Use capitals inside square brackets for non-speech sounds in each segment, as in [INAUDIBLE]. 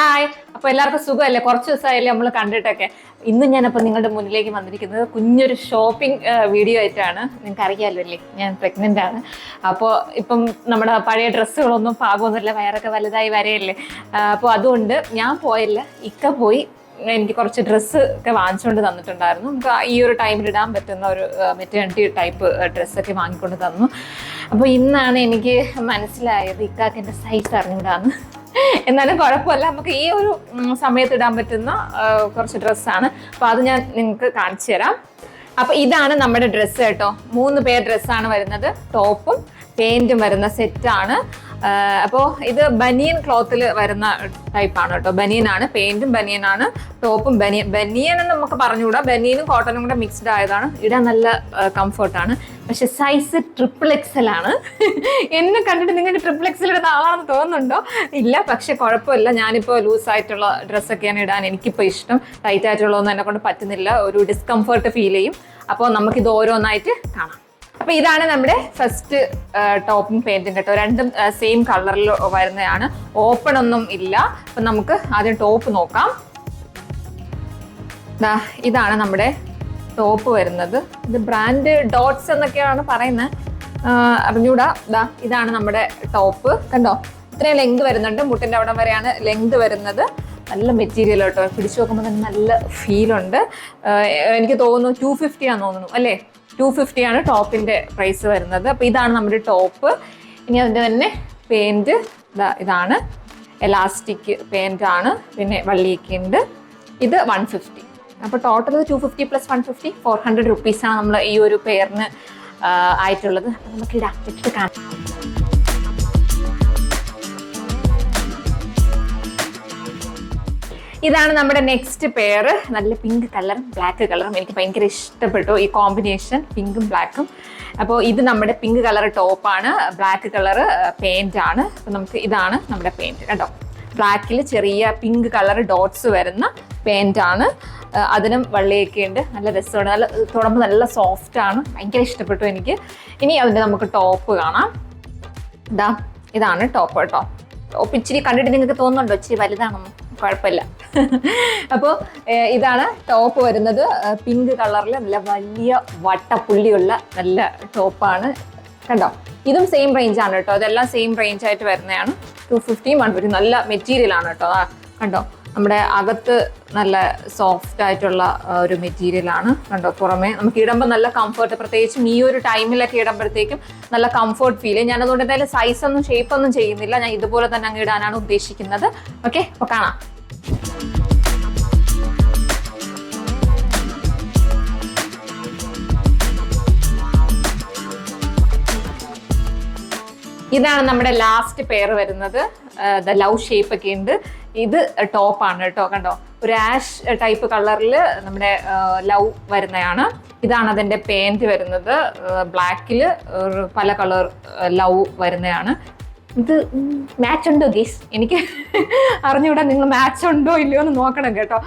Hi അപ്പൊ എല്ലാവർക്കും സുഖമല്ലേ? കുറച്ച് ദിവസമായല്ലേ നമ്മൾ കണ്ടിട്ടൊക്കെ. ഇന്ന് ഞാനപ്പോൾ നിങ്ങളുടെ മുന്നിലേക്ക് വന്നിരിക്കുന്നത് കുഞ്ഞൊരു ഷോപ്പിംഗ് വീഡിയോ ആയിട്ടാണ്. നിങ്ങൾക്ക് അറിയാമല്ലോ അല്ലേ? ഞാൻ പ്രഗ്നന്റ് ആണ്. അപ്പോൾ ഇപ്പം നമ്മുടെ പഴയ ഡ്രസ്സുകളൊന്നും പാകമൊന്നുമില്ല. വയറൊക്കെ വലുതായി വരെയല്ലേ. അപ്പോൾ അതുകൊണ്ട് ഞാൻ പോയില്ല. ഇക്ക പോയി. എനിക്ക് കുറച്ച് ഡ്രസ്സ് ഒക്കെ വാങ്ങിച്ചുകൊണ്ട് തന്നിട്ടുണ്ടായിരുന്നു. നമുക്ക് ഈ ഒരു ടൈമിൽ ഇടാൻ പറ്റുന്ന ഒരു മെറ്റേണിറ്റി ടൈപ്പ് ഡ്രസ്സൊക്കെ വാങ്ങിക്കൊണ്ട് തന്നു. അപ്പോൾ ഇന്നാണ് എനിക്ക് മനസ്സിലായത് ഇക്കാക്കിന്റെ സൈസ് അറിഞ്ഞൂടാന്ന് എന്നാലും കുഴപ്പമില്ല. നമുക്ക് ഈ ഒരു സമയത്ത് ഇടാൻ പറ്റുന്ന കുറച്ച് ഡ്രസ്സാണ്. അപ്പോൾ അത് ഞാൻ നിങ്ങൾക്ക് കാണിച്ചു തരാം. അപ്പോൾ ഇതാണ് നമ്മുടെ ഡ്രസ്സ് കേട്ടോ. മൂന്ന് പേർ ഡ്രസ്സാണ് വരുന്നത്. ടോപ്പും പെയിന്റും വരുന്ന സെറ്റാണ്. അപ്പോൾ ഇത് ബനിയൻ ക്ലോത്തിൽ വരുന്ന ടൈപ്പാണ് കേട്ടോ. ബനിയനാണ് പെയിന്റും ബനിയനാണ് ടോപ്പും ബനിയൻ. ബനിയൻ എന്ന് നമുക്ക് പറഞ്ഞുകൂടാ. ബനിയനും കോട്ടനും കൂടെ മിക്സ്ഡ് ആയതാണ്. ഇടാൻ നല്ല കംഫർട്ടാണ് പക്ഷെ സൈസ് ട്രിപ്പിൾ എക്സൽ ആണ്. എന്നെ കണ്ടിട്ട് നിങ്ങൾക്ക് ട്രിപ്പിൾ എക്സൽ ഇടുന്ന ആളാണെന്ന് തോന്നുന്നുണ്ടോ? ഇല്ല പക്ഷെ കുഴപ്പമില്ല. ഞാനിപ്പോൾ ലൂസായിട്ടുള്ള ഡ്രസ്സൊക്കെയാണ് ഇടാൻ എനിക്കിപ്പോൾ ഇഷ്ടം. ടൈറ്റ് ആയിട്ടുള്ളതൊന്നും എന്നെ കൊണ്ട് പറ്റുന്നില്ല. ഒരു ഡിസ്കംഫർട്ട് ഫീൽ ചെയ്യും. അപ്പോൾ നമുക്കിത് ഓരോന്നായിട്ട് കാണാം. അപ്പൊ ഇതാണ് നമ്മുടെ ഫസ്റ്റ് ടോപ്പും പെയിന്റും കേട്ടോ രണ്ടും സെയിം കളറിൽ വരുന്നതാണ്. ഓപ്പൺ ഒന്നും ഇല്ല. അപ്പൊ നമുക്ക് ആദ്യം ടോപ്പ് നോക്കാം. ഇതാണ് നമ്മുടെ ടോപ്പ് വരുന്നത്. ഇത് ബ്രാൻഡ് ഡോട്ട്സ് എന്നൊക്കെയാണ് പറയുന്നത് അറിഞ്ഞൂടാ? ദാ ഇതാണ് നമ്മുടെ ടോപ്പ് കണ്ടോ? ഇത്രയും ലെങ്ത് വരുന്നുണ്ട്. മുട്ടിന്റെ അവിടെ വരെയാണ് ലെങ്ത് വരുന്നത്. നല്ല മെറ്റീരിയൽ കേട്ടോ പിടിച്ചു നോക്കുമ്പോൾ തന്നെ നല്ല ഫീലുണ്ട് എനിക്ക് തോന്നുന്നു ടു ഫിഫ്റ്റി ആണെന്ന് തോന്നുന്നു. അല്ലേ? ടു ഫിഫ്റ്റി ആണ് ടോപ്പിന്റെ പ്രൈസ് വരുന്നത്. അപ്പോൾ ഇതാണ് നമ്മുടെ ടോപ്പ്. ഇനി അതിന്റെ തന്നെ പെയിന്റ് ഇതാണ്. എലാസ്റ്റിക് പെയിന്റ് ആണ്. പിന്നെ വള്ളിയൊക്കെ ഉണ്ട്. ഇത് വൺ ഫിഫ്റ്റി അപ്പോൾ total two fifty plus one fifty four hundred റുപ്പീസാണ് നമ്മൾ ഈ ഒരു പെയറിന് ആയിട്ടുള്ളത്. നമുക്ക് ഇടാം ഇട്ട് കാണാം. ഇതാണ് നമ്മുടെ നെക്സ്റ്റ് പെയർ നല്ല പിങ്ക് കളറും ബ്ലാക്ക് കളറും എനിക്ക് ഭയങ്കര ഇഷ്ടപ്പെട്ടു. ഈ കോമ്പിനേഷൻ പിങ്കും ബ്ലാക്കും അപ്പോൾ ഇത് നമ്മുടെ പിങ്ക് കളർ ടോപ്പാണ് ബ്ലാക്ക് കളർ പെയിന്റ് ആണ്. അപ്പോൾ നമുക്ക് ഇതാണ് നമ്മുടെ പെയിന്റ് കേട്ടോ ബ്ലാക്കിൽ ചെറിയ പിങ്ക് കളർ ഡോട്ട്സ് വരുന്ന പെയിന്റ് ആണ്. അതിനും വള്ളിയൊക്കെ ഉണ്ട്. നല്ല രസമാണ്. നല്ല തുടങ്ങുമ്പോൾ നല്ല സോഫ്റ്റ് ആണ്. ഭയങ്കര ഇഷ്ടപ്പെട്ടു എനിക്ക്. ഇനി അതിന്റെ നമുക്ക് ടോപ്പ് കാണാം. ഇതാ ഇതാണ് ടോപ്പ് കേട്ടോ ടോപ്പ് ഇച്ചിരി കണ്ടിട്ട് നിങ്ങൾക്ക് തോന്നുന്നുണ്ടോ? ഇച്ചിരി വലുതാണെന്ന്? കുഴപ്പമില്ല. അപ്പോൾ ഇതാണ് ടോപ്പ് വരുന്നത്. പിങ്ക് കളറിൽ നല്ല വലിയ വട്ടപ്പുള്ളിയുള്ള നല്ല ടോപ്പാണ് കണ്ടോ? ഇതും സെയിം റേഞ്ച് ആണ് കേട്ടോ. ഇതെല്ലാം സെയിം റേഞ്ച് ആയിട്ട് വരുന്നതാണ്. ടു ഫിഫ്റ്റി വൺ ഫിഫ്റ്റി നല്ല മെറ്റീരിയൽ ആണ് കേട്ടോ. കണ്ടോ? നമ്മുടെ അകത്ത് നല്ല സോഫ്റ്റ് ആയിട്ടുള്ള ഒരു മെറ്റീരിയലാണ് കണ്ടോ? പുറമെ നമുക്ക് ഇടുമ്പോൾ നല്ല കംഫർട്ട് പ്രത്യേകിച്ചും ഈ ഒരു ടൈമിലൊക്കെ ഇടുമ്പോഴത്തേക്കും നല്ല കംഫർട്ട് ഫീൽ ഞാനതുകൊണ്ട് എന്തായാലും സൈസൊന്നും ഷേപ്പൊന്നും ചെയ്യുന്നില്ല. ഞാൻ ഇതുപോലെ തന്നെ അങ്ങ് ഇടാനാണ് ഉദ്ദേശിക്കുന്നത്. ഓക്കെ അപ്പോൾ കാണാം. ഇതാണ് നമ്മുടെ ലാസ്റ്റ് പെയർ വരുന്നത്. ദ ലവ് ഷേപ്പ് ഒക്കെ ഉണ്ട്. ഇത് ടോപ്പാണ് കേട്ടോ. കണ്ടോ? ഒരു ആഷ് ടൈപ്പ് കളറിൽ നമ്മുടെ ലവ് വരുന്നതാണ്. ഇതാണ് അതിന്റെ പെയിന്റ് വരുന്നത്. ബ്ലാക്കിൽ പല കളർ ലവ് വരുന്നതാണ്. ഇത് മാച്ച് ഉണ്ടോ ഗീസ് എനിക്ക് [LAUGHS] അറിഞ്ഞുകൂടാ നിങ്ങൾ മാച്ച് ഉണ്ടോ ഇല്ലയോ എന്ന് നോക്കണം കേട്ടോ.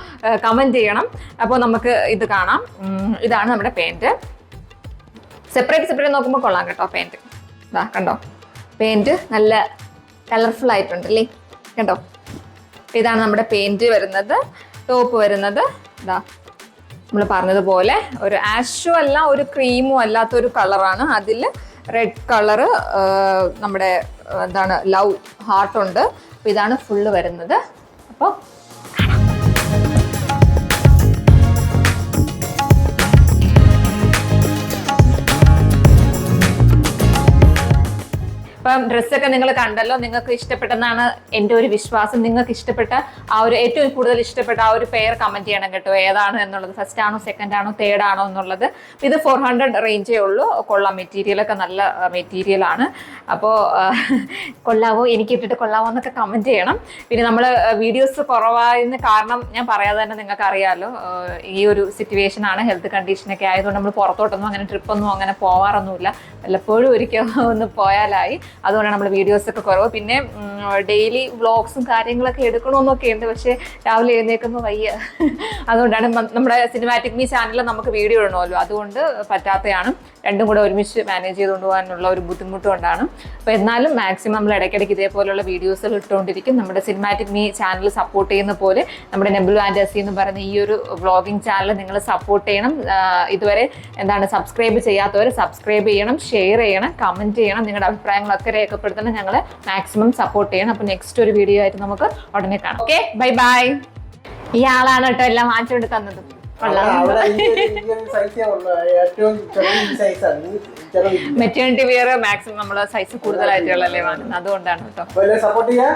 കമന്റ് ചെയ്യണം. അപ്പോൾ നമുക്ക് ഇത് കാണാം. ഇതാണ് നമ്മുടെ പെയിന്റ് സെപ്പറേറ്റ് സെപ്പറേറ്റ് നോക്കുമ്പോൾ കൊള്ളാം കേട്ടോ പെയിന്റ് ഇതാ കണ്ടോ? പെയിന്റ് നല്ല കളർഫുൾ ആയിട്ടുണ്ട് അല്ലേ? കണ്ടോ? ഇതാണ് നമ്മുടെ പെയിന്റ് വരുന്നത്. ടോപ്പ് വരുന്നത്. ഇതാ നമ്മൾ പറഞ്ഞതുപോലെ ഒരു ആഷും അല്ല ഒരു ക്രീമും അല്ലാത്ത ഒരു കളറാണ് അതിൽ റെഡ് കളറ് നമ്മുടെ എന്താണ് ലവ് ഹാർട്ടുണ്ട് അപ്പോൾ ഇതാണ് ഫുള്ള് വരുന്നത്. അപ്പോൾ ഇപ്പം ഡ്രസ്സൊക്കെ നിങ്ങൾ കണ്ടല്ലോ നിങ്ങൾക്ക് ഇഷ്ടപ്പെട്ടെന്നാണ് എന്റെ ഒരു വിശ്വാസം. നിങ്ങൾക്ക് ഇഷ്ടപ്പെട്ട ആ ഒരു ഏറ്റവും കൂടുതൽ ഇഷ്ടപ്പെട്ട ആ ഒരു പെയർ കമന്റ് ചെയ്യണം കേട്ടോ ഏതാണ് എന്നുള്ളത്. ഫസ്റ്റ് ആണോ സെക്കൻഡ് ആണോ തേർഡ് ആണോ എന്നുള്ളത്. ഇത് ഫോർ ഹൺഡ്രഡ് റേഞ്ചേ ഉള്ളൂ. കൊള്ളാം മെറ്റീരിയലൊക്കെ നല്ല മെറ്റീരിയൽ ആണ്. അപ്പോൾ കൊള്ളാവോ? എനിക്ക് ഇട്ടിട്ട് കൊള്ളാവോ എന്നൊക്കെ കമന്റ് ചെയ്യണം. പിന്നെ നമ്മൾ വീഡിയോസ് കുറവായതിന് കാരണം ഞാൻ പറയാതെ തന്നെ നിങ്ങൾക്ക് അറിയാമല്ലോ ഈ ഒരു സിറ്റുവേഷൻ ആണ് ഹെൽത്ത് കണ്ടീഷനൊക്കെ ആയതുകൊണ്ട് നമ്മൾ പുറത്തോട്ടൊന്നും അങ്ങനെ ട്രിപ്പൊന്നും അങ്ങനെ പോവാറൊന്നുമില്ല. വല്ലപ്പോഴും ഒരിക്കലും ഒന്ന് പോയാലായി. അതുകൊണ്ടാണ് നമ്മൾ വീഡിയോസൊക്കെ കുറവ്. പിന്നെ ഡെയിലി വ്ളോഗ്സും കാര്യങ്ങളൊക്കെ എടുക്കണമെന്നൊക്കെ ഉണ്ട്. പക്ഷേ രാവിലെ എഴുന്നേൽക്കുമ്പോൾ വയ്യ. അതുകൊണ്ടാണ് നമ്മുടെ സിനിമാറ്റിക് മീ ചാനലിൽ നമുക്ക് വീഡിയോ ഇടണമല്ലോ. അതുകൊണ്ട് പറ്റാത്തതാണ് രണ്ടും കൂടെ ഒരുമിച്ച് മാനേജ് ചെയ്തുകൊണ്ട് പോകാനുള്ള ഒരു ബുദ്ധിമുട്ട് കൊണ്ടാണ്. അപ്പോൾ എന്നാലും മാക്സിമം നമ്മൾ ഇടയ്ക്കിടയ്ക്ക് ഇതേപോലെയുള്ള വീഡിയോസുകൾ ഇട്ടുകൊണ്ടിരിക്കും. നമ്മുടെ സിനിമാറ്റിക് മീ ചാനൽ സപ്പോർട്ട് ചെയ്യുന്ന പോലെ നമ്മുടെ നെബിൾ ആൻഡസി എന്ന് പറയുന്ന ഈ ഒരു വ്ളോഗിംഗ് ചാനൽ നിങ്ങൾ സപ്പോർട്ട് ചെയ്യണം. ഇതുവരെ എന്താണ് സബ്സ്ക്രൈബ് ചെയ്യാത്തവർ സബ്സ്ക്രൈബ് ചെയ്യണം ഷെയർ ചെയ്യണം കമന്റ് ചെയ്യണം. നിങ്ങളുടെ അഭിപ്രായങ്ങളൊക്കെ രേഖപ്പെടുത്തണം. ഞങ്ങൾ മാക്സിമം സപ്പോർട്ട് ചെയ്യണം. അപ്പോൾ നെക്സ്റ്റ് ഒരു വീഡിയോ ആയിട്ട് നമുക്ക് ഉടനെ കാണാം. ഓക്കെ ബൈ ബൈ ഈ ആളാണ് കേട്ടോ എല്ലാം വാങ്ങിച്ചുകൊണ്ട് തന്നത്. മെറ്റേണിറ്റി വിയർ മാക്സിമം നമ്മൾ സൈസ് കൂടുതലായിട്ടുള്ളല്ലേ വാങ്ങുന്നത്. അതുകൊണ്ടാണ് കേട്ടോ. സപ്പോർട്ട് ചെയ്യാം?